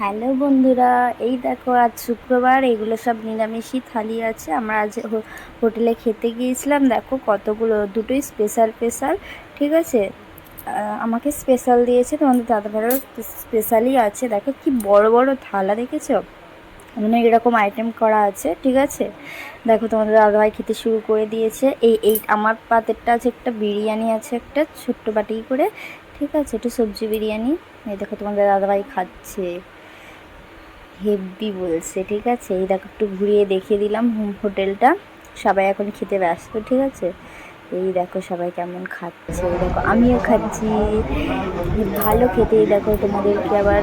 Hello বন্ধুরা, এই দেখো আজ শুক্রবার, এগুলো সব নিরামিষই থালি আছে। আমরা আজ হোটেলে খেতে গিয়েছিলাম, দেখো কতগুলো, দুটোই স্পেশাল স্পেশাল ঠিক আছে? আমাকে স্পেশাল দিয়েছে, তোমাদের দাদাভাইয়েরও স্পেশালই আছে। দেখো কি বড় বড় থালা দেখেছ? মানে এরকম আইটেম করা আছে, ঠিক আছে? দেখো তোমাদের দাদাভাই খেতে শুরু করে দিয়েছে। এই এই আমার পাতেরটা আছে একটা, বিরিয়ানি আছে একটা, ছোট্ট বাটি করে, ঠিক আছে? একটু সবজি বিরিয়ানি। এই দেখো তোমাদের দাদাভাই খাচ্ছে। হেভি বলছে, ঠিক আছে? এই দেখো, একটু ঘুরিয়ে দেখিয়ে দিলাম হোম হোটেলটা। সবাই এখন খেতে ব্যস্ত, ঠিক আছে? এই দেখো, সবাই কেমন খাচ্ছে। এই দেখো, আমিও খাচ্ছি। ভালো খেতে, এই দেখো, তোমাদেরকে আবার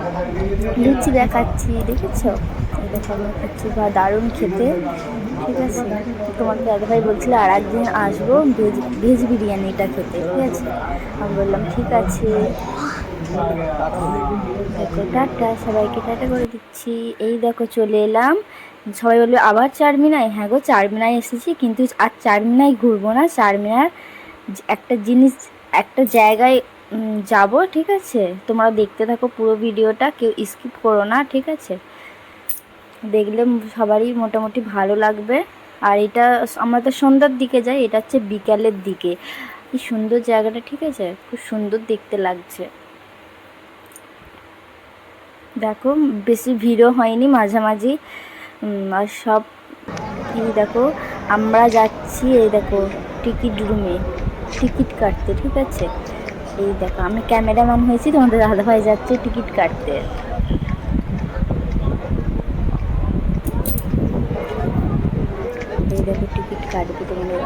লুচি দেখাচ্ছি, দেখেছ? এই দেখো আমি খাচ্ছি, বা দারুণ খেতে, ঠিক আছে? তোমার দাদাভাই বলছিল আর একদিন আসব, ভেজ ভেজ বিরিয়ানিটা খেতে, ঠিক আছে? আমি বললাম, ঠিক আছে। দেখো। টাটা, সবাইকে টাটা করে দিচ্ছি। এই দেখো চলে এলাম। সবাই বলবে আবার চারমিনায়? হ্যাঁ গো, চারমিনায় এসেছি, কিন্তু আর চারমিনায় ঘুরবো না। চারমিনার একটা জিনিস, একটা জায়গায় যাব, ঠিক আছে? তোমরা দেখতে থাকো পুরো ভিডিওটা, কেউ স্কিপ করো না, ঠিক আছে? দেখলে সবারই মোটামুটি ভালো লাগবে। আর এটা আমরা তো সন্ধ্যার দিকে যাই, এটা হচ্ছে বিকালের দিকে। কি সুন্দর জায়গাটা, ঠিক আছে? খুব সুন্দর দেখতে লাগছে। দেখো, বেশি ভিড়ও হয়নি মাঝামাঝি। আর সব দেখো, আমরা যাচ্ছি এই দেখো, টিকিট রুমে। টিকিট কাটতে, ঠিক আছে? এই দেখো, আমি ক্যামেরাম্যান হয়েছি, তোমাদের দাদাভাই যাচ্ছে টিকিট কাটতে। এই দেখো, টিকিট কাটবে তোমাদের।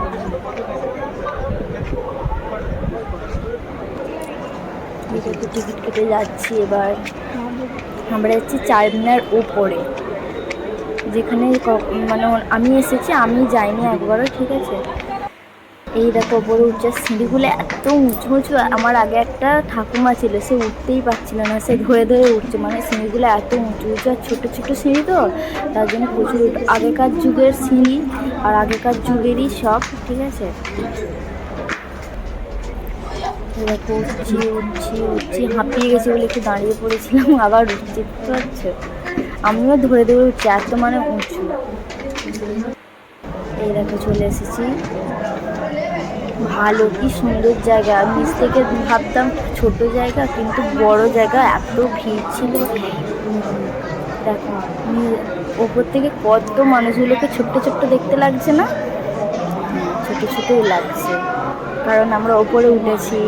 টিকিট কেটে যাচ্ছি এবার। আমরা যাচ্ছি চারমিনার ওপরে যেখানে মানে আমি এসেছি, আমি যাইনি একবারও, ঠিক আছে? এই দেখো ওপরে উঠছে সিঁড়িগুলো এত উঁচু উঁচু, আমার আগে একটা ঠাকুমা ছিল, সে উঠতেই পারছিল না, সে ধরে ধরে উঠছে। মানে সিঁড়িগুলো এত উঁচু উঁচু, আর ছোটো ছোটো সিঁড়ি তো, তার জন্য প্রচুর। আগেকার যুগের সিঁড়ি আর আগেকার যুগেরই সব, ঠিক আছে? উঠছি উঠছি উঠছি হাঁপিয়ে গেছি বলে একটু দাঁড়িয়ে পড়েছিলাম, আবার উঠছি বুঝতে আমিও ধরে ধরে উঠছি এত মানে উঁচু। এই দেখো, চলে এসেছি। ভালো, কি সুন্দর জায়গা। নিচ থেকে ভাবতাম ছোট জায়গা, কিন্তু বড় জায়গা, এত ভিড় ছিল। দেখো ওপর থেকে কত মানুষগুলোকে ছোট্ট ছোট্ট দেখতে লাগছে না? ছোট ছোটই লাগছে। কারণ আমরা ওপরে উঠেছি।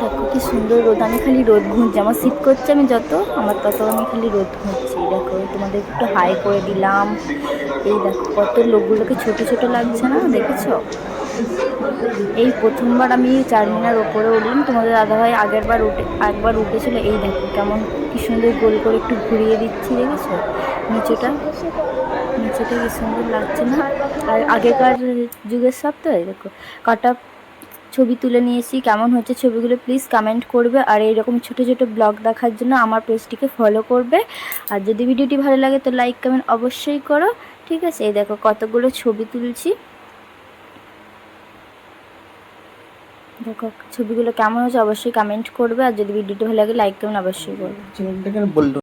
দেখো কি সুন্দর রোদ, আমি খালি রোদ ঘুরছি। আমার শীত করছে আমি যত, আমার তত আমি খালি রোদ ঘুরছি। দেখো, তোমাদের একটু হাই করে দিলাম। এই দেখো, কত লোকগুলোকে ছোট ছোট লাগছে না? দেখেছ? এই প্রথমবার আমি চারমিনার ওপরে উঠলাম। তোমাদের দাদাভাই আগের বার উঠে একবার উঠেছিল। এই দেখো কেমন কি সুন্দর গোল করে একটু ঘুরিয়ে দিচ্ছি, দেখেছ? নিচেটা নিচেটা কি সুন্দর লাগছে না? আর আগেকার যুগের সব তো দেখো। কটা ছবি তুলে নিয়েছি। কেমন হচ্ছে ছবিগুলো প্লিজ কমেন্ট করবে। আর এইরকম ছোট ছোট ব্লগ দেখার জন্য আমার পেজটিকে ফলো করবে। আর যদি ভিডিওটি ভালো লাগে তো লাইক কমেন্ট অবশ্যই করো। ঠিক আছে? এই দেখো কতগুলো ছবি তুলছি। দেখো, ছবিগুলো কেমন হয়েছে অবশ্যই কমেন্ট করবে, আর যদি ভিডিওটি ভালো লাগে লাইক করবেন, অবশ্যই করবে